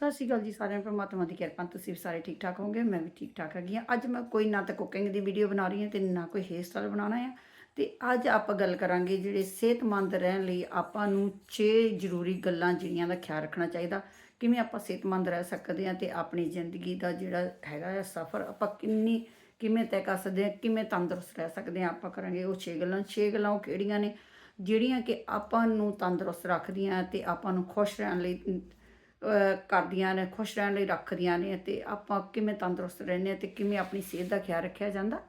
ਸਤਿ ਸ਼੍ਰੀ ਅਕਾਲ ਜੀ ਸਾਰਿਆਂ ਨੂੰ, ਪਰਮਾਤਮਾ ਦੀ ਕਿਰਪਾ ਤੁਸੀਂ ਵੀ ਸਾਰੇ ਠੀਕ ਠਾਕ ਹੋਵੋਗੇ, ਮੈਂ ਵੀ ਠੀਕ ਠਾਕ ਹੈਗੀ ਹਾਂ। ਅੱਜ ਮੈਂ ਕੋਈ ਨਾ ਤਾਂ ਕੁਕਿੰਗ ਦੀ ਵੀਡੀਓ ਬਣਾ ਰਹੀ ਹਾਂ ਤੇ ਨਾ ਕੋਈ ਹੇਅਰ ਸਟਾਈਲ ਬਣਾਉਣਾ ਹੈ ਤੇ ਅੱਜ ਆਪਾਂ ਗੱਲ ਕਰਾਂਗੇ ਜਿਹੜੇ ਸਿਹਤਮੰਦ ਰਹਿਣ ਲਈ ਆਪਾਂ ਨੂੰ 6 ਜ਼ਰੂਰੀ ਗੱਲਾਂ ਜਿਹੜੀਆਂ ਦਾ ਖਿਆਲ ਰੱਖਣਾ ਚਾਹੀਦਾ। ਕਿਵੇਂ ਆਪਾਂ ਸਿਹਤਮੰਦ ਰਹਿ ਸਕਦੇ ਹਾਂ ਤੇ ਆਪਣੀ ਜ਼ਿੰਦਗੀ ਦਾ ਜਿਹੜਾ ਹੈਗਾ ਹੈ ਸਫ਼ਰ ਆਪਾਂ ਕਿੰਨੀ, ਕਿਵੇਂ ਤੈਅ ਕਰ ਸਕਦੇ ਹਾਂ, ਕਿਵੇਂ ਤੰਦਰੁਸਤ ਰਹਿ ਸਕਦੇ ਹਾਂ ਆਪਾਂ ਕਰਾਂਗੇ ਉਹ 6 ਗੱਲਾਂ। 6 ਗੱਲਾਂ ਉਹ ਕਿਹੜੀਆਂ ਨੇ? ਜਿਹੜੀਆਂ ਕਿ ਆਪਾਂ ਨੂੰ ਤੰਦਰੁਸਤ ਰੱਖਦੀਆਂ ਤੇ ਆਪਾਂ ਨੂੰ ਖੁਸ਼ ਰਹਿਣ ਲਈ ਕਰਦੀਆਂ ਨੇ, ਖੁਸ਼ ਰਹਿਣ ਲਈ ਰੱਖਦੀਆਂ ਨੇ ਤੇ ਆਪਾਂ ਕਿਵੇਂ ਤੰਦਰੁਸਤ ਰਹਿੰਦੇ ਹਾਂ ਤੇ ਕਿਵੇਂ ਆਪਣੀ ਸਿਹਤ ਦਾ ਖਿਆਲ ਰੱਖਿਆ ਜਾਂਦਾ।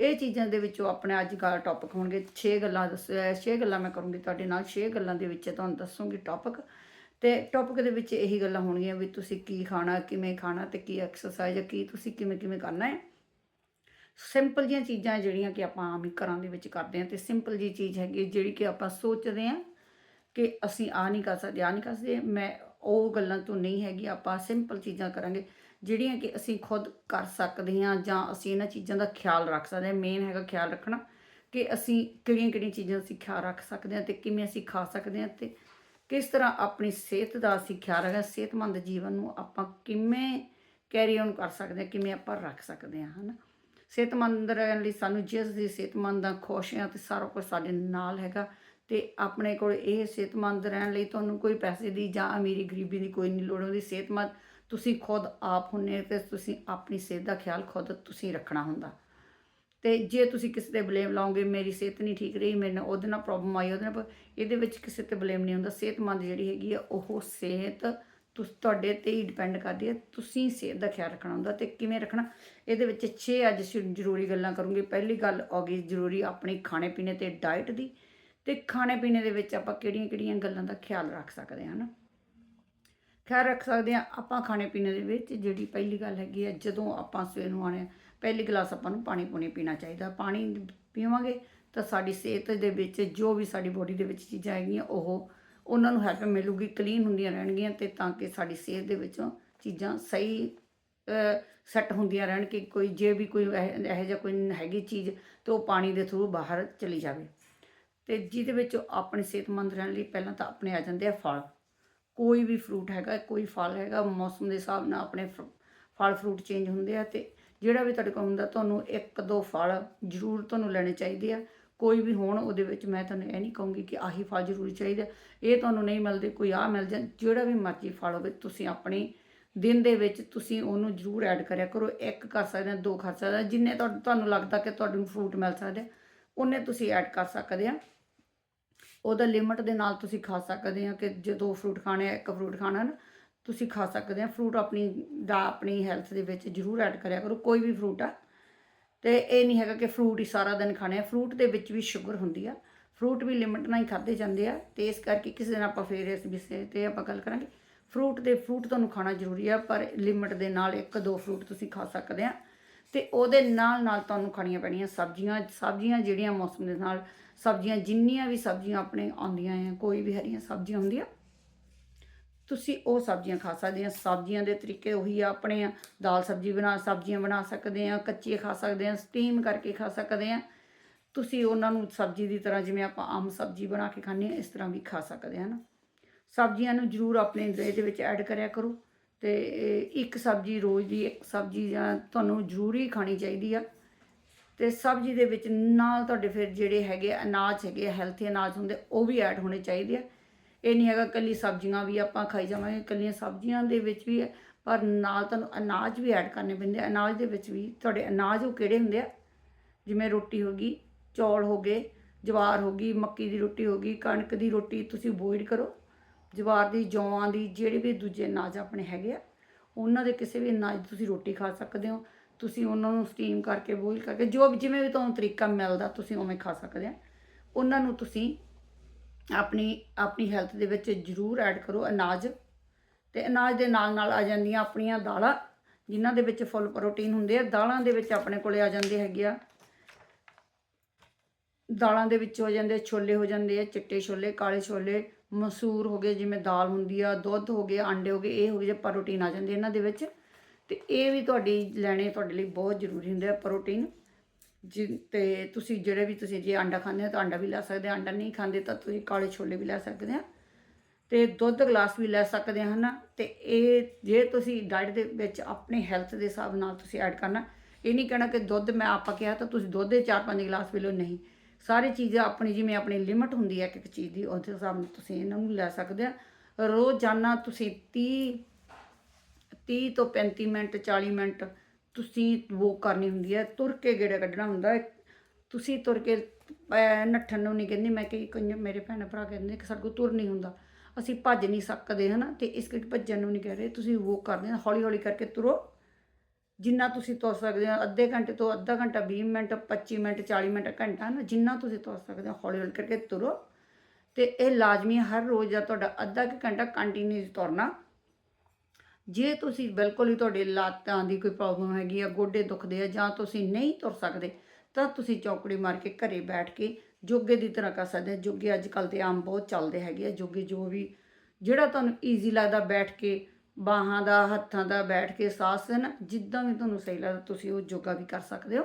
ਇਹ ਚੀਜ਼ਾਂ ਦੇ ਵਿੱਚੋਂ ਆਪਣੇ ਅੱਜ ਕੱਲ੍ਹ ਟੌਪਿਕ ਹੋਣਗੇ। 6 ਗੱਲਾਂ ਦੱਸ 6 ਗੱਲਾਂ ਮੈਂ ਕਰੂੰਗੀ ਤੁਹਾਡੇ ਨਾਲ। 6 ਗੱਲਾਂ ਦੇ ਵਿੱਚ ਤੁਹਾਨੂੰ ਦੱਸੂੰਗੀ ਟੌਪਿਕ ਤੇ ਟੌਪਿਕ ਦੇ ਵਿੱਚ ਇਹੀ ਗੱਲਾਂ ਹੋਣਗੀਆਂ ਵੀ ਤੁਸੀਂ ਕੀ ਖਾਣਾ, ਕਿਵੇਂ ਖਾਣਾ ਤੇ ਕੀ ਐਕਸਰਸਾਈਜ਼ ਕੀ ਤੁਸੀਂ ਕਿਵੇਂ ਕਿਵੇਂ ਕਰਨਾ ਹੈ। ਸਿੰਪਲ ਜੀਆਂ ਚੀਜ਼ਾਂ ਜਿਹੜੀਆਂ ਕਿ ਆਪਾਂ ਆਮ ਹੀ ਘਰਾਂ ਦੇ ਵਿੱਚ ਕਰਦੇ ਹਾਂ ਤੇ ਸਿੰਪਲ ਜੀ ਚੀਜ਼ ਹੈਗੀ ਹੈ ਜਿਹੜੀ ਕਿ ਆਪਾਂ ਸੋਚਦੇ ਹਾਂ ਕਿ ਅਸੀਂ ਆ ਨਹੀਂ ਕਰ ਸਕਦੇ, ਆ ਨਹੀਂ ਕਰ ਸਕਦੇ। ਮੈਂ ਉਹ ਗੱਲਾਂ ਤੋਂ ਨਹੀਂ ਹੈਗੀ, ਆਪਾਂ ਸਿੰਪਲ ਚੀਜ਼ਾਂ ਕਰਾਂਗੇ, ਜਿਹੜੀਆਂ ਕਿ ਅਸੀਂ ਖੁਦ ਕਰ ਸਕਦੇ ਹਾਂ ਜਾਂ ਅਸੀਂ ਇਹਨਾਂ ਚੀਜ਼ਾਂ ਦਾ ਖਿਆਲ ਰੱਖ ਸਕਦੇ ਹਾਂ। ਮੇਨ ਹੈਗਾ ਖਿਆਲ ਰੱਖਣਾ ਕਿ ਅਸੀਂ ਕਿਹੜੀਆਂ ਕਿਹੜੀਆਂ ਚੀਜ਼ਾਂ ਅਸੀਂ ਖਿਆਲ ਰੱਖ ਸਕਦੇ ਹਾਂ ਤੇ ਕਿਵੇਂ ਅਸੀਂ ਖਾ ਸਕਦੇ ਹਾਂ ਤੇ ਕਿਸ ਤਰ੍ਹਾਂ ਆਪਣੀ ਸਿਹਤ ਦਾ ਅਸੀਂ ਖਿਆਲ ਰੱਖਾਂ ਸਿਹਤਮੰਦ ਜੀਵਨ ਨੂੰ ਆਪਾਂ ਕਿਵੇਂ ਕੈਰੀ ਔਨ ਕਰ ਸਕਦੇ ਹਾਂ, ਕਿਵੇਂ ਆਪਾਂ ਰੱਖ ਸਕਦੇ ਹਾਂ, ਹਨਾ। ਸਿਹਤਮੰਦ ਰਹਿਣ ਲਈ ਸਾਨੂੰ ਜਿਸ ਦੀ ਸਿਹਤਮੰਦ ਆ, ਖੁਸ਼ ਆ ਤੇ ਸਾਰਾ ਕੁਝ ਸਾਡੇ ਨਾਲ ਹੈਗਾ। ਤੇ ਆਪਣੇ ਕੋਲ ਇਹ ਸਿਹਤਮੰਦ ਰਹਿਣ ਲਈ ਤੁਹਾਨੂੰ ਕੋਈ ਪੈਸੇ ਦੀ ਜਾਂ ਅਮੀਰੀ ਗਰੀਬੀ ਦੀ ਕੋਈ ਨਹੀਂ ਲੋੜ ਹੁੰਦੀ। ਸਿਹਤਮੰਦ ਤੁਸੀਂ ਖੁਦ ਆਪ ਹੁੰਨੇ ਤੇ ਤੁਸੀਂ ਆਪਣੀ ਸਿਹਤ ਦਾ ਖਿਆਲ ਖੁਦ ਤੁਸੀਂ ਰੱਖਣਾ ਹੁੰਦਾ। ਤੇ ਜੇ ਤੁਸੀਂ ਕਿਸੇ ਤੇ ਬਲੇਮ ਲਾਓਗੇ, ਮੇਰੀ ਸਿਹਤ ਨਹੀਂ ਠੀਕ ਰਹੀ, ਮੇਰੇ ਨਾਲ ਉਹਦੇ ਨਾਲ ਪ੍ਰੋਬਲਮ ਆਈ, ਉਹਦੇ ਨਾਲ ਪ- ਇਹਦੇ ਵਿੱਚ ਕਿਸੇ ਤੇ ਬਲੇਮ ਨਹੀਂ ਹੁੰਦਾ। ਸਿਹਤਮੰਦ ਜਿਹੜੀ ਹੈਗੀ ਆ, ਉਹ ਸਿਹਤ ਤੁਸ, ਤੁਹਾਡੇ ਤੇ ਹੀ ਡਿਪੈਂਡ ਕਰਦੀ ਹੈ ਤੁਸੀਂ ਸਿਹਤ ਦਾ ਖਿਆਲ ਰੱਖਣਾ ਹੁੰਦਾ ਤੇ ਕਿਵੇਂ ਰੱਖਣਾ? ਇਹਦੇ ਵਿੱਚ 6 ਅੱਜ ਜ਼ਰੂਰੀ ਗੱਲਾਂ ਕਰੂੰਗੀ। ਪਹਿਲੀ ਗੱਲ ਆ ਗਈ ਜ਼ਰੂਰੀ ਆਪਣੀ ਖਾਣੇ ਪੀਣੇ ਤੇ ਡਾਈਟ ਦੀ। ਤੇ ਖਾਣੇ ਪੀਣੇ ਦੇ ਵਿੱਚ ਆਪਾਂ ਕਿਹੜੀਆਂ ਕਿਹੜੀਆਂ ਗੱਲਾਂ ਦਾ ਖਿਆਲ ਰੱਖ ਸਕਦੇ ਹਾਂ ਨਾ ਖਿਆਲ ਰੱਖ ਸਕਦੇ ਹਾਂ ਆਪਾਂ ਖਾਣੇ ਪੀਣੇ ਦੇ ਵਿੱਚ, ਜਿਹੜੀ ਪਹਿਲੀ ਗੱਲ ਹੈਗੀ ਹੈ ਜਦੋਂ ਆਪਾਂ ਸਵੇਰ ਨੂੰ ਆਣੇ ਪਹਿਲੀ ਗਲਾਸ ਆਪਾਂ ਨੂੰ ਪਾਣੀ ਪੂਣੀ ਪੀਣਾ ਚਾਹੀਦਾ। ਪਾਣੀ ਪੀਵਾਂਗੇ ਤਾਂ ਸਾਡੀ ਸਿਹਤ ਦੇ ਵਿੱਚ, ਜੋ ਵੀ ਸਾਡੀ ਬੋਡੀ ਦੇ ਵਿੱਚ ਚੀਜ਼ਾਂ ਹੈਗੀਆਂ, ਉਹ ਉਹਨਾਂ ਨੂੰ ਹੈਲਪ ਮਿਲੂਗੀ ਕਲੀਨ ਹੁੰਦੀਆਂ ਰਹਿਣਗੀਆਂ ਤੇ ਤਾਂ ਕਿ ਸਾਡੀ ਸਿਹਤ ਦੇ ਵਿੱਚੋਂ ਚੀਜ਼ਾਂ ਸਹੀ ਸੈੱਟ ਹੁੰਦੀਆਂ ਰਹਿਣ ਕਿ ਕੋਈ, ਜੇ ਵੀ ਕੋਈ ਇਹ, ਇਹੋ ਜਿਹਾ ਕੋਈ ਹੈਗੀ ਚੀਜ਼, ਤੇ ਉਹ ਪਾਣੀ ਦੇ ਥਰੂ ਬਾਹਰ ਚਲੀ ਜਾਵੇ। ਤੇ ਜਿਹਦੇ ਵਿੱਚ ਆਪਣੀ ਸਿਹਤਮੰਦ ਰਹਿਣ ਲਈ ਪਹਿਲਾਂ ਤਾਂ ਆਪਣੇ ਆ ਜਾਂਦੇ ਆ ਫਲ। ਕੋਈ ਵੀ ਫਰੂਟ ਹੈਗਾ ਕੋਈ ਫਲ ਹੈਗਾ ਮੌਸਮ ਦੇ ਹਿਸਾਬ ਨਾਲ ਆਪਣੇ ਫ- ਫਲ ਫਰੂਟ ਚੇਂਜ ਹੁੰਦੇ ਆ ਤੇ ਜਿਹੜਾ ਵੀ ਤੁਹਾਡੇ ਕੋਲ ਹੁੰਦਾ ਤੁਹਾਨੂੰ ਇੱਕ ਦੋ ਫਲ ਜ਼ਰੂਰ ਤੁਹਾਨੂੰ ਲੈਣੇ ਚਾਹੀਦੇ ਆ। ਕੋਈ ਵੀ ਹੋਣ ਉਹਦੇ ਵਿੱਚ ਮੈਂ ਤੁਹਾਨੂੰ ਇਹ ਨਹੀਂ ਕਹੂੰਗੀ ਕਿ ਆਹੀ ਫਲ ਜ਼ਰੂਰੀ ਚਾਹੀਦਾ। ਇਹ ਤੁਹਾਨੂੰ ਨਹੀਂ ਮਿਲਦੇ ਕੋਈ ਆ ਮਿਲ ਜਾ ਜਿਹੜਾ ਵੀ ਮਰਜ਼ੀ ਫਲ ਹੋਵੇ ਤੁਸੀਂ ਆਪਣੀ ਦਿਨ ਦੇ ਵਿੱਚ ਤੁਸੀਂ ਉਹਨੂੰ ਜ਼ਰੂਰ ਐਡ ਕਰਿਆ ਕਰੋ। ਇੱਕ ਕਰ ਸਕਦੇ ਆ ਦੋ ਕਰ ਸਕਦੇ ਆ ਜਿੰਨੇ ਤੁਹਾਨੂੰ ਲੱਗਦਾ ਕਿ ਤੁਹਾਨੂੰ ਫਰੂਟ ਮਿਲ ਸਕਦੇ ਆ, ਉਹਨੇ ਤੁਸੀਂ ਐਡ ਕਰ ਸਕਦੇ ਆ। ਉਹਦਾ ਲਿਮਟ ਦੇ ਨਾਲ ਤੁਸੀਂ ਖਾ ਸਕਦੇ ਆ ਕਿ ਜੇ ਦੋ ਫਰੂਟ ਖਾਣੇ ਆ, ਇੱਕ ਫਰੂਟ ਖਾਣਾ ਨਾ, ਤੁਸੀਂ ਖਾ ਸਕਦੇ ਆ ਫਰੂਟ ਆਪਣੀ ਦਾ ਆਪਣੀ ਹੈਲਥ ਦੇ ਵਿੱਚ ਜ਼ਰੂਰ ਐਡ ਕਰਿਆ ਕਰੋ, ਕੋਈ ਵੀ ਫਰੂਟ ਆ। ਤੇ ਇਹ ਨਹੀਂ ਹੈਗਾ ਕਿ ਫਰੂਟ ਹੀ ਸਾਰਾ ਦਿਨ ਖਾਣੇ ਆ। ਫਰੂਟ ਦੇ ਵਿੱਚ ਵੀ ਸ਼ੂਗਰ ਹੁੰਦੀ ਆ। ਫਰੂਟ ਵੀ ਲਿਮਟ ਨਾਲ ਹੀ ਖਾਦੇ ਜਾਂਦੇ ਆ। ਤੇ ਇਸ ਕਰਕੇ ਕਿਸੇ ਦਿਨ ਆਪਾਂ ਫੇਰ ਇਸ ਵਿਸ਼ੇ ਤੇ ਆਪਾਂ ਗੱਲ ਕਰਾਂਗੇ। ਫਰੂਟ ਦੇ ਫਰੂਟ ਤੁਹਾਨੂੰ ਖਾਣਾ ਜ਼ਰੂਰੀ ਆ, ਪਰ ਲਿਮਟ ਦੇ ਨਾਲ ਇੱਕ ਦੋ ਫਰੂਟ ਤੁਸੀਂ ਖਾ ਸਕਦੇ ਆ। ਤੇ ਉਹਦੇ ਨਾਲ ਨਾਲ ਤੁਹਾਨੂੰ ਖਾਣੀਆਂ ਪੈਣੀਆਂ ਸਬਜ਼ੀਆਂ ਸਬਜ਼ੀਆਂ ਜਿਹੜੀਆਂ ਮੌਸਮ ਦੇ ਨਾਲ, ਸਬਜ਼ੀਆਂ ਜਿੰਨੀਆਂ ਵੀ ਸਬਜ਼ੀਆਂ ਆਪਣੇ ਆਉਂਦੀਆਂ ਆ, ਕੋਈ ਵੀ ਹਰੀਆਂ ਸਬਜ਼ੀਆਂ ਹੁੰਦੀਆਂ, ਤੁਸੀਂ ਉਹ ਸਬਜ਼ੀਆਂ ਖਾ ਸਕਦੇ ਆ। ਸਬਜ਼ੀਆਂ ਦੇ ਤਰੀਕੇ ਉਹੀ ਆ, ਆਪਣੇ ਆ, ਦਾਲ ਸਬਜ਼ੀ ਬਣਾ, ਸਬਜ਼ੀਆਂ ਬਣਾ ਸਕਦੇ ਆ, ਕੱਚੀਆਂ ਖਾ ਸਕਦੇ ਆ ਸਟੀਮ ਕਰਕੇ ਖਾ ਸਕਦੇ ਆ। ਤੁਸੀਂ ਉਹਨਾਂ ਨੂੰ ਸਬਜ਼ੀ ਦੀ ਤਰ੍ਹਾਂ ਜਿਵੇਂ ਆਪਾਂ ਆਮ ਸਬਜ਼ੀ ਬਣਾ ਕੇ ਖਾਂਦੇ ਆ, ਇਸ ਤਰ੍ਹਾਂ ਵੀ ਖਾ ਸਕਦੇ ਆ ਨਾ ਸਬਜ਼ੀਆਂ ਨੂੰ ਜ਼ਰੂਰ ਆਪਣੇ ਡਰੇ ਦੇ ਵਿੱਚ ਐਡ ਕਰਿਆ ਕਰੋ। ਤੇ ਇੱਕ ਸਬਜ਼ੀ ਰੋਜ਼ ਦੀ ਇੱਕ ਸਬਜ਼ੀ ਜਾਂ ਤੁਹਾਨੂੰ ਜ਼ਰੂਰੀ ਖਾਣੀ ਚਾਹੀਦੀ ਆ। ਤੇ ਸਬਜ਼ੀ ਦੇ ਵਿੱਚ ਨਾਲ ਤੁਹਾਡੇ ਫਿਰ ਜਿਹੜੇ ਹੈਗੇ ਅਨਾਜ ਹੈਗੇ ਹੈਲਥੀ ਅਨਾਜ ਹੁੰਦੇ, ਉਹ ਵੀ ਐਡ ਹੋਣੇ ਚਾਹੀਦੇ ਆ। ਇਹ ਨਹੀਂ ਹੈਗਾ ਕੱਲੀ ਸਬਜ਼ੀਆਂ ਵੀ ਆਪਾਂ ਖਾਈ ਜਾਵਾਂਗੇ ਕੱਲੀਆਂ ਸਬਜ਼ੀਆਂ ਦੇ ਵਿੱਚ ਵੀ ਹੈ ਪਰ ਨਾਲ ਤੁਹਾਨੂੰ ਅਨਾਜ ਵੀ ਐਡ ਕਰਨੇ ਪੈਂਦੇ ਆ। ਅਨਾਜ ਦੇ ਵਿੱਚ ਵੀ ਤੁਹਾਡੇ ਅਨਾਜ ਉਹ ਕਿਹੜੇ ਹੁੰਦੇ ਆ? ਜਿਵੇਂ ਰੋਟੀ ਹੋ ਗਈ, ਚੌਲ ਹੋ ਗਏ, ਜਵਾਰ ਹੋ ਗਈ, ਮੱਕੀ ਦੀ ਰੋਟੀ ਹੋ ਗਈ, ਕਣਕ ਦੀ ਰੋਟੀ ਤੁਸੀਂ ਬੋਇਲ ਕਰੋ। ਜਵਾਰ ਦੀ, ਜੌਆਂ ਦੀ, ਜਿਹੜੇ ਵੀ ਦੂਜੇ ਅਨਾਜ ਆਪਣੇ ਹੈਗੇ ਆ, ਉਹਨਾਂ ਦੇ ਕਿਸੇ ਵੀ ਅਨਾਜ ਦੀ ਤੁਸੀਂ ਰੋਟੀ ਖਾ ਸਕਦੇ ਹੋ, ਤੁਸੀਂ ਉਹਨਾਂ ਨੂੰ ਸਟੀਮ ਕਰਕੇ ਬੋਇਲ ਕਰਕੇ, ਜੋ ਵੀ, ਜਿਵੇਂ ਵੀ ਤੁਹਾਨੂੰ ਤਰੀਕਾ ਮਿਲਦਾ, ਤੁਸੀਂ ਉਵੇਂ ਖਾ ਸਕਦੇ ਆ। ਉਹਨਾਂ ਨੂੰ ਤੁਸੀਂ ਆਪਣੀ ਆਪਣੀ ਹੈਲਥ ਦੇ ਵਿੱਚ ਜ਼ਰੂਰ ਐਡ ਕਰੋ ਅਨਾਜ, ਤੇ ਅਨਾਜ ਦੇ ਨਾਲ ਨਾਲ ਆ ਜਾਂਦੀਆਂ ਆਪਣੀਆਂ ਦਾਲਾਂ, ਜਿਨ੍ਹਾਂ ਦੇ ਵਿੱਚ ਫੁੱਲ ਪ੍ਰੋਟੀਨ ਹੁੰਦੇ ਆ, ਦਾਲਾਂ ਦੇ ਵਿੱਚ ਆਪਣੇ ਕੋਲੇ ਆ ਜਾਂਦੇ ਹੈਗੇ ਆ। ਦਾਲਾਂ ਦੇ ਵਿੱਚ ਹੋ ਜਾਂਦੇ ਛੋਲੇ ਹੋ ਜਾਂਦੇ ਆ, ਚਿੱਟੇ ਛੋਲੇ, ਕਾਲੇ ਛੋਲੇ ਮਸੂਰ ਹੋ ਗਏ, ਜਿਵੇਂ ਦਾਲ ਹੁੰਦੀ ਆ, ਦੁੱਧ ਹੋ ਗਏ, ਆਂਡੇ ਹੋ ਗਏ, ਇਹ ਹੋ ਗਏ ਜੇ ਪ੍ਰੋਟੀਨ ਆ ਜਾਂਦੇ ਇਹਨਾਂ ਦੇ ਵਿੱਚ, ਤੇ ਇਹ ਵੀ ਤੁਹਾਡੀ ਲੈਣੇ ਤੁਹਾਡੇ ਲਈ ਬਹੁਤ ਜ਼ਰੂਰੀ ਹੁੰਦੇ ਆ ਪ੍ਰੋਟੀਨ। ਜਿ, ਤੇ ਤੁਸੀਂ ਜਿਹੜੇ ਵੀ ਤੁਸੀਂ ਜੇ ਆਂਡਾ ਖਾਂਦੇ ਹੋ ਤਾਂ ਆਂਡਾ ਵੀ ਲੈ ਸਕਦੇ ਆ, ਆਂਡਾ ਨਹੀਂ ਖਾਂਦੇ ਤਾਂ ਤੁਸੀਂ ਕਾਲੇ ਛੋਲੇ ਵੀ ਲੈ ਸਕਦੇ ਆ, ਤੇ ਦੁੱਧ ਗਲਾਸ ਵੀ ਲੈ ਸਕਦੇ ਹਨ? ਤੇ ਇਹ ਜੇ ਤੁਸੀਂ ਡਾਈਟ ਦੇ ਵਿੱਚ ਆਪਣੀ ਹੈਲਥ ਦੇ ਹਿਸਾਬ ਨਾਲ ਤੁਸੀਂ ਐਡ ਕਰਨਾ, ਇਹ ਨਹੀਂ ਕਹਿਣਾ ਕਿ ਦੁੱਧ ਮੈਂ ਆਪਾਂ ਕਿਹਾ ਤਾਂ ਤੁਸੀਂ ਦੁੱਧ ਦੇ 4-5 ਗਲਾਸ ਪੀ ਲਓ, ਨਹੀਂ। ਸਾਰੀ ਚੀਜ਼ ਆਪਣੀ ਜਿਵੇਂ ਆਪਣੀ ਲਿਮਟ ਹੁੰਦੀ ਹੈ ਇੱਕ ਇੱਕ ਚੀਜ਼ ਦੀ ਉਹਦੇ ਹਿਸਾਬ ਨਾਲ ਤੁਸੀਂ ਇਹਨਾਂ ਨੂੰ ਲੈ ਸਕਦੇ ਆ। ਰੋਜ਼ਾਨਾ ਤੁਸੀਂ 30 30 ਤੋਂ 35 ਮਿੰਟ 40 ਮਿੰਟ ਤੁਸੀਂ ਵੋਕ ਕਰਨੀ ਹੁੰਦੀ ਹੈ। ਤੁਰ ਕੇ ਗੇੜਾ ਕੱਢਣਾ ਹੁੰਦਾ ਹੈ। ਤੁਸੀਂ ਤੁਰ ਕੇ ਅਹ, ਨੱਠਣ ਨੂੰ ਨਹੀਂ ਕਹਿੰਦੀ ਮੈਂ ਕਿ ਕਈ ਮੇਰੇ ਭੈਣ ਭਰਾ ਕਹਿੰਦੇ ਕਿ ਸਾਡੇ ਕੋਲ ਤੁਰ ਨਹੀਂ ਹੁੰਦਾ। ਅਸੀਂ ਭੱਜ ਨਹੀਂ ਸਕਦੇ ਹਨਾ? ਤੇ ਇਸ ਕਰਕੇ ਭੱਜਣ ਨੂੰ ਨਹੀਂ ਕਹਿ ਰਹੇ। ਤੁਸੀਂ ਵੋਕ ਕਰਦੇ ਹੌਲੀ ਹੌਲੀ ਕਰਕੇ ਤੁਰੋ। ਜਿੰਨਾ ਤੁਸੀਂ ਤੁਰ ਸਕਦੇ ਹੋ, ਅੱਧੇ ਘੰਟੇ ਤੋਂ ਅੱਧਾ ਘੰਟਾ 20 ਮਿੰਟ 25 ਮਿੰਟ 40 ਮਿੰਟ, ਘੰਟਾ ਨਾ, ਜਿੰਨਾ ਤੁਸੀਂ ਤੁਰ ਸਕਦੇ ਹੋ, ਹੌਲੀ ਹੌਲੀ ਕਰਕੇ ਤੁਰੋ। ਤੇ ਇਹ ਲਾਜ਼ਮੀ ਹਰ ਰੋਜ਼ ਦਾ ਤੁਹਾਡਾ ਅੱਧਾ ਕੁ ਘੰਟਾ ਕੰਟੀਨਿਊਸ ਤੁਰਨਾ। ਜੇ ਤੁਸੀਂ ਬਿਲਕੁਲ ਹੀ ਤੁਹਾਡੇ ਲੱਤਾਂ ਦੀ ਕੋਈ ਪ੍ਰੋਬਲਮ ਹੈਗੀ ਆ, ਗੋਡੇ ਦੁਖਦੇ ਆ, ਜਾਂ ਤੁਸੀਂ ਨਹੀਂ ਤੁਰ ਸਕਦੇ, ਤਾਂ ਤੁਸੀਂ ਚੌਕੜੀ ਮਾਰ ਕੇ ਘਰੇ ਬੈਠ ਕੇ ਜੋਗੇ ਦੀ ਤਰ੍ਹਾਂ ਕਰ ਸਕਦੇ ਜੋਗੇ ਅੱਜ ਕੱਲ ਤੇ ਆਮ ਬਹੁਤ ਚੱਲਦੇ ਹੈਗੇ ਆ। ਜੋਗੇ ਜੋ ਵੀ, ਜਿਹੜਾ ਤੁਹਾਨੂੰ ਈਜ਼ੀ ਲੱਗਦਾ ਬੈਠ ਕੇ ਬਾਹਾਂ ਦਾ, ਹੱਥਾਂ ਦਾ ਬੈਠ ਕੇ ਸਾਹ ਦੇਣਾ, ਜਿੱਦਾਂ ਵੀ ਤੁਹਾਨੂੰ ਸਹੀ ਲੱਗਦਾ ਤੁਸੀਂ ਉਹ ਯੋਗਾ ਵੀ ਕਰ ਸਕਦੇ ਹੋ।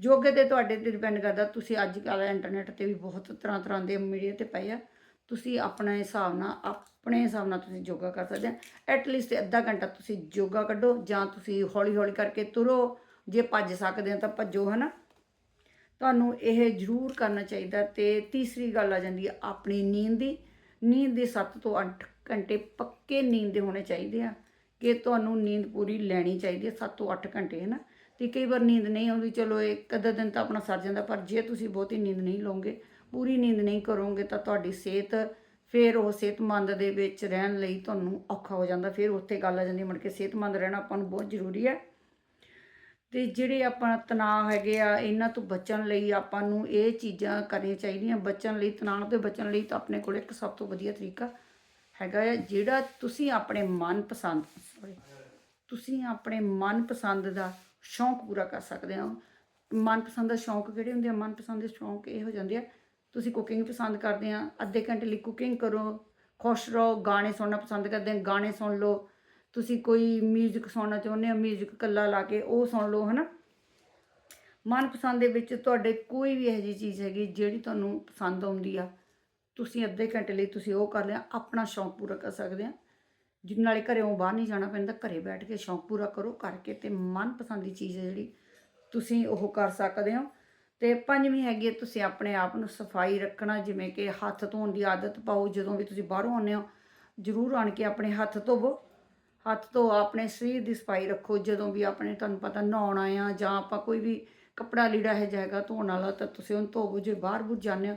ਯੋਗੇ ਤੇ ਤੁਹਾਡੇ ਤੇ ਡਿਪੈਂਡ ਕਰਦਾ, ਤੁਸੀਂ ਅੱਜ ਕੱਲ੍ਹ ਇੰਟਰਨੈਟ ਤੇ ਵੀ ਬਹੁਤ ਤਰ੍ਹਾਂ ਤਰ੍ਹਾਂ ਦੇ ਮੀਡੀਆ ਤੇ ਪਏ ਆ। ਤੁਸੀਂ ਆਪਣੇ ਹਿਸਾਬ ਨਾਲ, ਆਪਣੇ ਹਿਸਾਬ ਨਾਲ ਤੁਸੀਂ ਯੋਗਾ ਕਰ ਸਕਦੇ ਆ। ਐਟ ਲੀਸਟ ਅੱਧਾ ਘੰਟਾ ਤੁਸੀਂ ਯੋਗਾ ਕੱਢੋ, ਜਾਂ ਤੁਸੀਂ ਹੌਲੀ ਹੌਲੀ ਕਰਕੇ ਤੁਰੋ। ਜੇ ਭੱਜ ਸਕਦੇ ਆ ਤਾਂ ਭੱਜੋ, ਹਨਾ। ਤੁਹਾਨੂੰ ਇਹ ਜ਼ਰੂਰ ਕਰਨਾ ਚਾਹੀਦਾ ਤੇ ਤੀਸਰੀ ਗੱਲ ਆ ਜਾਂਦੀ ਹੈ ਆਪਣੀ ਨੀਂਦ ਦੀ। ਨੀਂਦ ਦੇ 7 ਤੋਂ 8 ਘੰਟੇ ਪੱਕੇ ਨੀਂਦ ਦੇ ਹੋਣੇ ਚਾਹੀਦੇ ਆ, ਕਿ ਤੁਹਾਨੂੰ ਨੀਂਦ ਪੂਰੀ ਲੈਣੀ ਚਾਹੀਦੀ ਹੈ 7 ਤੋਂ 8 ਘੰਟੇ, ਹੈ ਨਾ? ਤੇ ਕਈ ਵਾਰ ਨੀਂਦ ਨਹੀਂ ਆਉਂਦੀ, ਚਲੋ ਇੱਕ ਅੱਧਾ ਦਿਨ ਤਾਂ ਆਪਣਾ ਸਰ ਜਾਂਦਾ, ਪਰ ਜੇ ਤੁਸੀਂ ਬਹੁਤੀ ਨੀਂਦ ਨਹੀਂ ਲਓਗੇ ਪੂਰੀ ਨੀਂਦ ਨਹੀਂ ਕਰੋਗੇ, ਤਾਂ ਤੁਹਾਡੀ ਸਿਹਤ, ਫਿਰ ਉਹ ਸਿਹਤਮੰਦ ਦੇ ਵਿੱਚ ਰਹਿਣ ਲਈ ਤੁਹਾਨੂੰ ਔਖਾ ਹੋ ਜਾਂਦਾ, ਫਿਰ ਉੱਥੇ ਗੱਲ ਆ ਜਾਂਦੀ, ਮੁੜ ਕੇ ਸਿਹਤਮੰਦ ਰਹਿਣਾ ਆਪਾਂ ਨੂੰ ਬਹੁਤ ਜ਼ਰੂਰੀ ਹੈ। ਤੇ ਜਿਹੜੇ ਆਪਣਾ ਤਣਾਅ ਹੈਗੇ ਆ, ਇਹਨਾਂ ਤੋਂ ਬਚਣ ਲਈ ਆਪਾਂ ਨੂੰ ਇਹ ਚੀਜ਼ਾਂ ਕਰਨੀਆਂ ਚਾਹੀਦੀਆਂ, ਬਚਣ ਲਈ, ਤਣਾਅ ਤੋਂ ਬਚਣ ਲਈ ਤਾਂ ਆਪਣੇ ਕੋਲ ਇੱਕ ਸਭ ਤੋਂ ਵਧੀਆ ਤਰੀਕਾ ਹੈਗਾ ਆ ਜਿਹੜਾ ਤੁਸੀਂ ਆਪਣੇ ਮਨਪਸੰਦ sorry, ਤੁਸੀਂ ਆਪਣੇ ਮਨਪਸੰਦ ਦਾ ਸ਼ੌਂਕ ਪੂਰਾ ਕਰ ਸਕਦੇ ਹੋ ਮਨਪਸੰਦ ਦਾ ਸ਼ੌਂਕ ਕਿਹੜੇ ਹੁੰਦੇ ਆ ਮਨਪਸੰਦ ਦੇ ਸ਼ੌਂਕ ਇਹ ਹੋ ਜਾਂਦੇ ਆ ਤੁਸੀਂ ਕੁਕਿੰਗ ਪਸੰਦ ਕਰਦੇ ਆ ਅੱਧੇ ਘੰਟੇ ਲਈ ਕੁਕਿੰਗ ਕਰੋ ਖੁਸ਼ ਰਹੋ ਗਾਣੇ ਸੁਣਨਾ ਪਸੰਦ ਕਰਦੇ ਆ ਗਾਣੇ ਸੁਣ ਲਓ ਤੁਸੀਂ ਕੋਈ 뮤직 ਸੁਣਨਾ ਚਾਹੁੰਦੇ ਆ 뮤직 ਕੱਲਾ ਲਾ ਕੇ ਉਹ ਸੁਣ ਲਓ ਹਨਾ ਮਨਪਸੰਦ ਦੇ ਵਿੱਚ ਤੁਹਾਡੇ ਕੋਈ ਵੀ ਇਹੋ ਜਿਹੀ ਚੀਜ਼ ਹੈਗੀ ਜਿਹੜੀ ਤੁਹਾਨੂੰ ਪਸੰਦ ਆਉਂਦੀ ਆ ਤੁਸੀਂ ਅੱਧੇ ਘੰਟੇ ਲਈ ਤੁਸੀਂ ਉਹ ਕਰ ਲਿਆ, ਆਪਣਾ ਸ਼ੌਂਕ ਪੂਰਾ ਕਰ ਸਕਦੇ ਆ। ਜਿਸ ਨਾਲੇ ਘਰੋਂ ਬਾਹਰ ਨਹੀਂ ਜਾਣਾ ਪੈਂਦਾ, ਘਰੇ ਬੈਠ ਕੇ ਸ਼ੌਂਕ ਪੂਰਾ ਕਰੋ ਕਰਕੇ ਤੇ ਮਨਪਸੰਦ ਦੀ ਚੀਜ਼ ਹੈ ਜਿਹੜੀ ਤੁਸੀਂ ਉਹ ਕਰ ਸਕਦੇ ਹੋ। ਤੇ ਪੰਜਵੀਂ ਹੈਗੀ ਹੈ ਤੁਸੀਂ ਆਪਣੇ ਆਪ ਨੂੰ ਸਫ਼ਾਈ ਰੱਖਣਾ, ਜਿਵੇਂ ਕਿ ਹੱਥ ਧੋਣ ਦੀ ਆਦਤ ਪਾਓ, ਜਦੋਂ ਵੀ ਤੁਸੀਂ ਬਾਹਰੋਂ ਆਉਂਦੇ ਹੋ, ਜ਼ਰੂਰ ਆਣ ਕੇ ਆਪਣੇ ਹੱਥ ਧੋਵੋ। ਹੱਥ ਧੋ ਆਪਣੇ ਸਰੀਰ ਦੀ ਸਫ਼ਾਈ ਰੱਖੋ, ਜਦੋਂ ਵੀ ਆਪਣੇ ਤੁਹਾਨੂੰ ਪਤਾ ਨਹਾਉਣਾ ਆ ਜਾਂ ਆਪਾਂ ਕੋਈ ਵੀ ਕੱਪੜਾ ਲੀੜਾ ਹੈ ਜਾਏਗਾ ਧੋਣ ਵਾਲਾ, ਤਾਂ ਤੁਸੀਂ ਉਹਨੂੰ ਧੋਵੋ, ਜੇ ਬਾਹਰ ਬੁੱਝ ਜਾਂਦੇ ਹੋ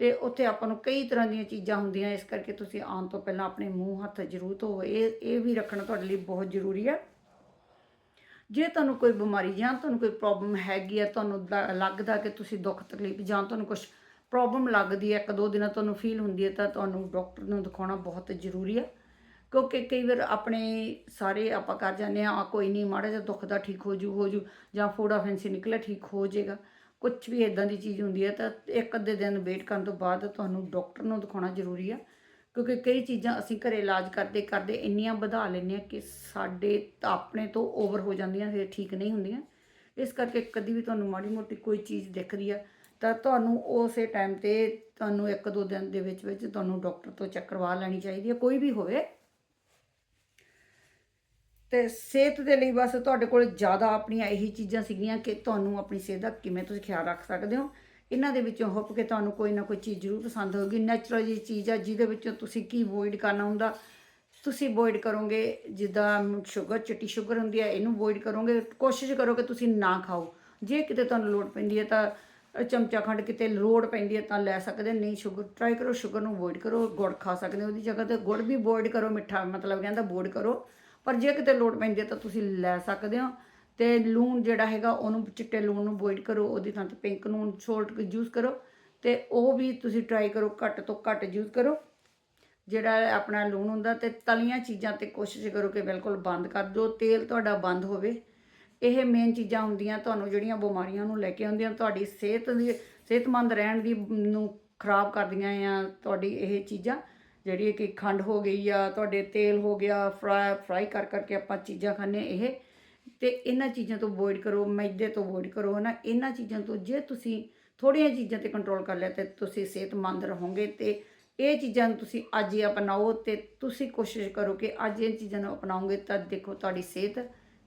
ਤੇ ਉੱਥੇ ਆਪਾਂ ਨੂੰ ਕਈ ਤਰ੍ਹਾਂ ਦੀਆਂ ਚੀਜ਼ਾਂ ਹੁੰਦੀਆਂ, ਇਸ ਕਰਕੇ ਤੁਸੀਂ ਆਉਣ ਤੋਂ ਪਹਿਲਾਂ ਆਪਣੇ ਮੂੰਹ ਹੱਥ ਜ਼ਰੂਰ ਧੋਵੋ। ਇਹ ਇਹ ਵੀ ਰੱਖਣਾ ਤੁਹਾਡੇ ਲਈ ਬਹੁਤ ਜ਼ਰੂਰੀ ਹੈ ਜੇ ਤੁਹਾਨੂੰ ਕੋਈ ਬਿਮਾਰੀ ਜਾਂ ਤੁਹਾਨੂੰ ਕੋਈ ਪ੍ਰੋਬਲਮ ਹੈਗੀ ਆ, ਤੁਹਾਨੂੰ ਲੱਗਦਾ ਕਿ ਤੁਸੀਂ ਦੁੱਖ ਤਕਲੀਫ ਜਾਂ ਤੁਹਾਨੂੰ ਕੁਝ ਪ੍ਰੋਬਲਮ ਲੱਗਦੀ ਹੈ ਇੱਕ ਦੋ ਦਿਨਾਂ ਤੁਹਾਨੂੰ ਫੀਲ ਹੁੰਦੀ ਹੈ ਤਾਂ ਤੁਹਾਨੂੰ ਡਾਕਟਰ ਨੂੰ ਦਿਖਾਉਣਾ ਬਹੁਤ ਜ਼ਰੂਰੀ ਹੈ ਕਿਉਂਕਿ ਕਈ ਵਾਰ ਆਪਣੇ ਸਾਰੇ ਆਪਾਂ ਕਰ ਜਾਂਦੇ ਆ ਕੋਈ ਨਹੀਂ ਮਾੜਾ ਜਿਹਾ ਦੁੱਖ ਦਾ ਠੀਕ ਹੋ ਜੂ ਹੋ ਜੂ ਜਾਂ ਫੋੜਾ ਫੈਂਸੀ ਨਿਕਲਿਆ, ਠੀਕ ਹੋ ਜਾਏਗਾ ਕੁਝ ਵੀ ਇਦਾਂ ਦੀ ਚੀਜ਼ ਹੁੰਦੀ ਹੈ ਤਾਂ ਇੱਕ ਅੱਧੇ ਦਿਨ ਵੇਟ ਕਰਨ ਤੋਂ ਬਾਅਦ ਤੁਹਾਨੂੰ ਡਾਕਟਰ ਨੂੰ ਦਿਖਾਉਣਾ ਜ਼ਰੂਰੀ ਆ, ਕਿਉਂਕਿ ਕਈ ਚੀਜ਼ਾਂ ਅਸੀਂ ਘਰੇ ਇਲਾਜ ਕਰਦੇ ਕਰਦੇ ਇੰਨੀਆਂ ਵਧਾ ਲੈਂਦੇ ਆ ਕਿ ਸਾਡੇ ਤਾਂ ਆਪਣੇ ਤੋਂ ਓਵਰ ਹੋ ਜਾਂਦੀਆਂ, ਫਿਰ ਠੀਕ ਨਹੀਂ ਹੁੰਦੀਆਂ। ਇਸ ਕਰਕੇ ਕਦੀ ਵੀ ਤੁਹਾਨੂੰ ਮਾੜੀ ਮੋਟੀ ਕੋਈ ਚੀਜ਼ ਦਿਖਦੀ ਆ, ਤਾਂ ਤੁਹਾਨੂੰ ਉਸੇ ਟਾਈਮ ਤੇ ਤੁਹਾਨੂੰ ਇੱਕ ਦੋ ਦਿਨ ਦੇ ਵਿੱਚ ਵਿੱਚ ਤੁਹਾਨੂੰ ਡਾਕਟਰ ਤੋਂ ਚੈੱਕ ਕਰਵਾ ਲੈਣੀ ਚਾਹੀਦੀ ਹੈ ਕੋਈ ਵੀ ਹੋਵੇ। ਤੇ ਸਿਹਤ ਦੇ ਲਈ ਬਸ ਤੁਹਾਡੇ ਕੋਲ ਜ਼ਿਆਦਾ ਆਪਣੀਆਂ ਇਹੀ ਚੀਜ਼ਾਂ ਸੀਗੀਆਂ ਕਿ ਤੁਹਾਨੂੰ ਆਪਣੀ ਸਿਹਤ ਦਾ ਕਿਵੇਂ ਤੁਸੀਂ ਖਿਆਲ ਰੱਖ ਸਕਦੇ ਹੋ। ਇਹਨਾਂ ਦੇ ਵਿੱਚੋਂ ਹੋਪ ਕਿ ਤੁਹਾਨੂੰ ਕੋਈ ਨਾ ਕੋਈ ਚੀਜ਼ ਜ਼ਰੂਰ ਪਸੰਦ ਹੋਊਗੀ। ਨੈਚੁਰਲ ਜੀ ਚੀਜ਼ ਆ, ਜਿਹਦੇ ਵਿੱਚੋਂ ਤੁਸੀਂ ਕੀ ਅਵੋਇਡ ਕਰਨਾ ਹੁੰਦਾ, ਤੁਸੀਂ ਅਵੋਇਡ ਕਰੋਗੇ ਜਿੱਦਾਂ ਸ਼ੂਗਰ ਚਿੱਟੀ ਸ਼ੂਗਰ ਹੁੰਦੀ ਹੈ ਇਹਨੂੰ ਅਵੋਇਡ ਕਰੋਗੇ। ਕੋਸ਼ਿਸ਼ ਕਰੋ ਕਿ ਤੁਸੀਂ ਨਾ ਖਾਓ। ਜੇ ਕਿਤੇ ਤੁਹਾਨੂੰ ਲੋੜ ਪੈਂਦੀ ਹੈ ਤਾਂ ਚਮਚਾ ਖੰਡ ਕਿਤੇ ਲੋੜ ਪੈਂਦੀ ਹੈ ਤਾਂ ਲੈ ਸਕਦੇ ਨਹੀਂ ਸ਼ੂਗਰ ਟਰਾਈ ਕਰੋ ਸ਼ੂਗਰ ਨੂੰ ਅਵੋਇਡ ਕਰੋ, ਗੁੜ ਖਾ ਸਕਦੇ ਹੋ। ਉਹਦੀ ਜਗ੍ਹਾ ਤੇ ਗੁੜ ਵੀ ਅਵੋਇਡ ਕਰੋ, ਮਿੱਠਾ ਮਤਲਬ ਕਹਿੰਦਾ ਅਵੋਇਡ ਕਰੋ। ਪਰ ਜੇ ਕਿਤੇ ਲੋੜ ਪੈਂਦੀ ਹੈ ਤਾਂ ਤੁਸੀਂ ਲੈ ਸਕਦੇ ਹੋ ਤੇ ਲੂਣ ਜਿਹੜਾ ਹੈਗਾ ਉਹਨੂੰ ਚਿੱਟੇ ਲੂਣ ਨੂੰ ਬੋਇਲ ਕਰੋ, ਉਹਦੀ ਥਾਂ ਤੇ ਪਿੰਕ ਲੂਣ ਸੋਲਟ ਯੂਜ਼ ਕਰੋ ਤੇ ਉਹ ਵੀ ਤੁਸੀਂ ਟਰਾਈ ਕਰੋ, ਘੱਟ ਤੋਂ ਘੱਟ ਯੂਜ਼ ਕਰੋ। ਜਿਹੜਾ ਆਪਣਾ ਲੂਣ ਹੁੰਦਾ ਤੇ ਤਲੀਆਂ ਚੀਜ਼ਾਂ ਤੇ ਕੋਸ਼ਿਸ਼ ਕਰੋ ਕਿ ਬਿਲਕੁਲ ਬੰਦ ਕਰ ਦਿਓ, ਤੇਲ ਤੁਹਾਡਾ ਬੰਦ ਹੋਵੇ। ਇਹ ਮੇਨ ਚੀਜ਼ਾਂ ਹੁੰਦੀਆਂ, ਤੁਹਾਨੂੰ ਜਿਹੜੀਆਂ ਬਿਮਾਰੀਆਂ ਨੂੰ ਲੈ ਕੇ ਆਉਂਦੀਆਂ, ਤੁਹਾਡੀ ਸਿਹਤ ਦੀ, ਸਿਹਤਮੰਦ ਰਹਿਣ ਦੀ ਨੂੰ ਖਰਾਬ ਕਰਦੀਆਂ ਆ, ਤੁਹਾਡੀ ਇਹ ਚੀਜ਼ਾਂ। ਜਿਹੜੀ ਕਿ ਖੰਡ ਹੋ ਗਈ ਆ ਤੁਹਾਡੇ ਤੇਲ ਹੋ ਗਿਆ, ਫਰਾਈ ਫਰਾਈ ਕਰ ਕਰਕੇ ਆਪਾਂ ਚੀਜ਼ਾਂ ਖਾਂਦੇ ਹਾਂ, ਇਹ ਤੇ ਇਹਨਾਂ ਚੀਜ਼ਾਂ ਤੋਂ ਅਵੋਇਡ ਕਰੋ, ਮੈਦੇ ਤੋਂ ਅਵੋਇਡ ਕਰੋ ਨਾ ਇਹਨਾਂ ਚੀਜ਼ਾਂ ਤੋਂ ਜੇ ਤੁਸੀਂ ਥੋੜ੍ਹੀਆਂ ਚੀਜ਼ਾਂ ਤੇ ਕੰਟਰੋਲ ਕਰ ਲਿਆ ਤੇ ਤੁਸੀਂ ਸਿਹਤਮੰਦ ਰਹੋਗੇ ਤੇ ਇਹ ਚੀਜ਼ਾਂ ਨੂੰ ਤੁਸੀਂ ਅੱਜ ਹੀ ਅਪਣਾਓ ਤੇ ਤੁਸੀਂ ਕੋਸ਼ਿਸ਼ ਕਰੋ ਕਿ ਅੱਜ ਇਹ ਚੀਜ਼ਾਂ ਨੂੰ ਅਪਣਾਓਗੇ ਤਾਂ ਦੇਖੋ ਤੁਹਾਡੀ ਸਿਹਤ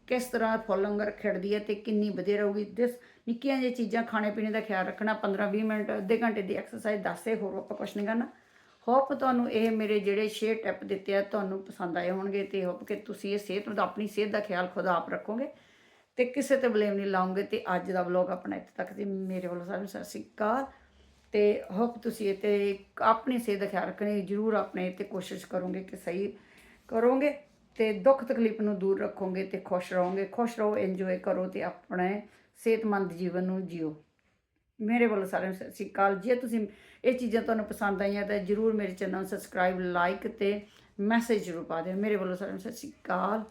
ਕਿਸ ਤਰ੍ਹਾਂ ਫੁੱਲ ਵਾਂਗਰ ਖਿੜਦੀ ਹੈ ਤੇ ਕਿੰਨੀ ਵਧੀਆ ਰਹੂਗੀ। ਦਿਸ ਨਿੱਕੀਆਂ ਜਿਹੀਆਂ ਚੀਜ਼ਾਂ ਖਾਣੇ ਪੀਣੇ ਦਾ ਖਿਆਲ ਰੱਖਣਾ 15 20 ਮਿੰਟ, ਅੱਧੇ ਘੰਟੇ ਦੀ ਐਕਸਰਸਾਈਜ਼ ਦੱਸੇ ਹੋਰ ਆਪਾਂ ਕੁਛ ਨਹੀਂ ਕਰਨਾ। ਹੋਪ ਤੁਹਾਨੂੰ ਇਹ ਮੇਰੇ ਜਿਹੜੇ 6 ਟਿਪ ਦਿੱਤੇ ਆ, ਤੁਹਾਨੂੰ ਪਸੰਦ ਆਏ ਹੋਣਗੇ ਤੇ ਹੋਪ ਕਿ ਤੁਸੀਂ ਇਹ ਸਿਹਤ ਦਾ ਆਪਣੀ ਸਿਹਤ ਦਾ ਖਿਆਲ ਖੁਦ ਆਪ ਰੱਖੋਗੇ ਤੇ ਕਿਸੇ ਤੇ ਬਲੇਮ ਨਹੀਂ ਲਾਉਂਗੇ ਤੇ ਅੱਜ ਦਾ ਵਲੌਗ ਆਪਣਾ ਇੱਥੇ ਤੱਕ ਤੇ ਮੇਰੇ ਵੱਲੋਂ ਸਾਰਿਆਂ ਨੂੰ ਸਤਿ ਸ਼੍ਰੀ ਅਕਾਲ ਤੇ ਹੋਪ ਤੁਸੀਂ ਇਹ ਤੇ ਆਪਣੀ ਸਿਹਤ ਦਾ ਖਿਆਲ ਰੱਖਣੀ, ਜ਼ਰੂਰ ਆਪਣੇ ਤੇ ਕੋਸ਼ਿਸ਼ ਕਰੋਗੇ ਕਿ ਸਹੀ ਕਰੋਗੇ ਤੇ ਦੁੱਖ ਤਕਲੀਫ ਨੂੰ ਦੂਰ ਰੱਖੋਗੇ ਤੇ ਖੁਸ਼ ਰਹੋਗੇ, ਖੁਸ਼ ਰਹੋ ਇੰਜੋਏ ਕਰੋ ਤੇ ਆਪਣੇ ਸਿਹਤਮੰਦ ਜੀਵਨ ਨੂੰ ਜੀਓ। ਮੇਰੇ ਵੱਲੋਂ ਸਾਰਿਆਂ ਨੂੰ ਸਤਿ ਸ਼੍ਰੀ ਅਕਾਲ। ਜੇ ਤੁਸੀਂ ਇਹ ਚੀਜ਼ਾਂ ਤੁਹਾਨੂੰ ਪਸੰਦ ਆਈਆਂ ਤਾਂ ਜਰੂਰ ਮੇਰੇ ਚੈਨਲ ਨੂੰ ਸਬਸਕ੍ਰਾਈਬ ਲਾਈਕ ਤੇ ਮੈਸੇਜ ਜ਼ਰੂਰ ਪਾ ਦਿਓ। ਮੇਰੇ ਵੱਲੋਂ ਸਾਰਿਆਂ ਨੂੰ ਸਤਿ ਸ਼੍ਰੀ ਅਕਾਲ।